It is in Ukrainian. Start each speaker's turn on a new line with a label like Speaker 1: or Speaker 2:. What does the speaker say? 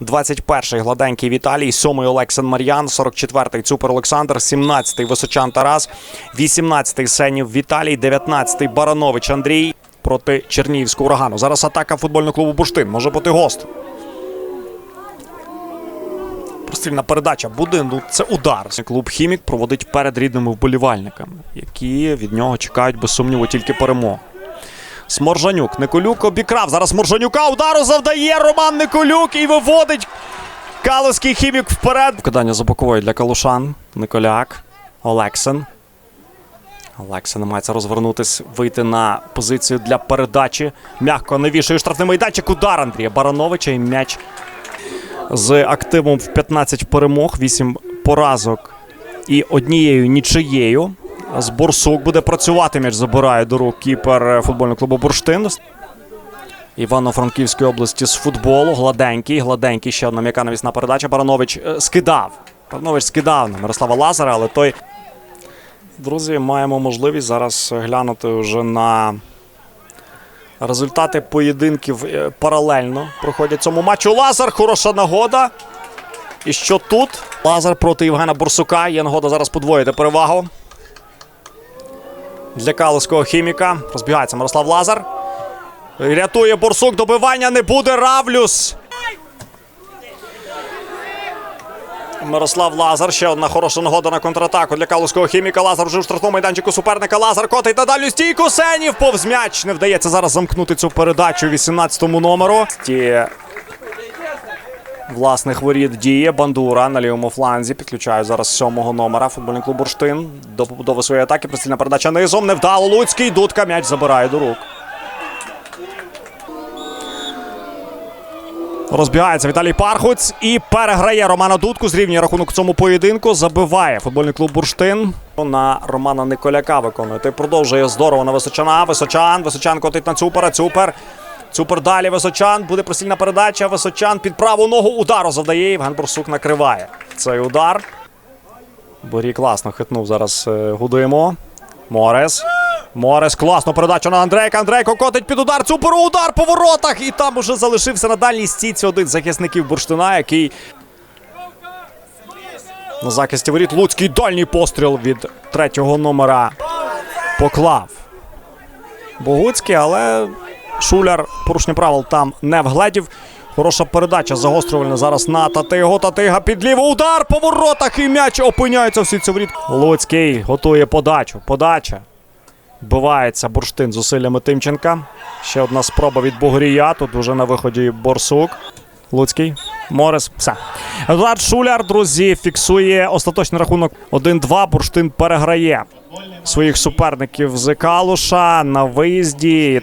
Speaker 1: 21-й гладенький Віталій, 7-й Олексин Мар'ян, 44-й Цупер Олександр, 17-й Височан Тарас, 18-й Сенів Віталій, 19-й Баранович Андрій проти Чернігівського урагану. Зараз атака футбольного клубу Буштин. Може бути гост. Прострільна передача буде. Ну це удар. Клуб Хімік проводить перед рідними вболівальниками, які від нього чекають без сумніву тільки перемог. Сморжанюк. Николюк обікрав. Зараз Сморжанюка удару завдає Роман Николюк і виводить Калуський хімік вперед. Вкидання за бокової для Калушан. Николяк. Олексин. Олексин намагається розвернутись, вийти на позицію для передачі. М'яко навішує штрафний майданчик. Удар Андрія Барановича і м'яч з активом в 15 перемог, 8 поразок і однією нічиєю. З Борсук буде працювати. М'яч забирає до рук кіпер футбольного клубу Бурштин. Івано-Франківської області з футболу. Гладенький, гладенький. Ще одна м'яка навісна передача. Баранович е, скидав. Баранович скидав на Мирослава Лазара, але той. Друзі, маємо можливість зараз глянути вже на результати поєдинків е, паралельно проходять цьому матчу. Лазар, хороша нагода. І що тут? Лазар проти Євгена Борсука. Є нагода зараз подвоїти перевагу. Для калуського хіміка. Розбігається Мирослав Лазар. Рятує Борсук. Добивання не буде. Равлюс. Мирослав Лазар. Ще одна хороша нагода на контратаку для калуського хіміка. Лазар вже в штрафному майданчику суперника. Лазар котить на дальню стійку. Сенів повз м'яч. Не вдається зараз замкнути цю передачу 18-му номеру. Ті власних воріт діє. Бандура на лівому фланзі. Підключає зараз сьомого номера. Футбольний клуб Бурштин. До побудови своєї атаки. Пристільна передача низом. Невдало. Луцький. Дудка. М'яч забирає до рук. Розбігається Віталій Пархуць і переграє Романа Дудку. Зрівнює рахунок цьому поєдинку. Забиває футбольний клуб Бурштин. На Романа Николяка виконує. Той продовжує здорово на Височана. Височан. Височан котить на Цупера. Цупер. Цупер далі Височан. Буде простільна передача. Височан під праву ногу удару завдає. Євген Борсук накриває цей удар. Борі класно хитнув зараз е, Гудимо. Морес. Морес класно передача на Андрейка. Андрейко котить під удар. Цуперу удар по воротах. І там уже залишився на дальній стійці один з захисників Бурштина, який на захисті воріт. Луцький дальній постріл від третього номера поклав. Богуцький, але Шуляр порушення правил там не вгледів. Хороша передача загострювальна зараз на Татигу. Татига під лівий удар по воротах і м'яч опиняється в сітці воріт. Луцький готує подачу. Подача. Вбивається бурштин зусиллями Тимченка. Ще одна спроба від Богорія. Тут уже на виході Борсук. Луцький. Морес. Все. Едуард Шуляр, друзі, фіксує остаточний рахунок 1-2. Бурштин переграє своїх суперників з Калуша на виїзді.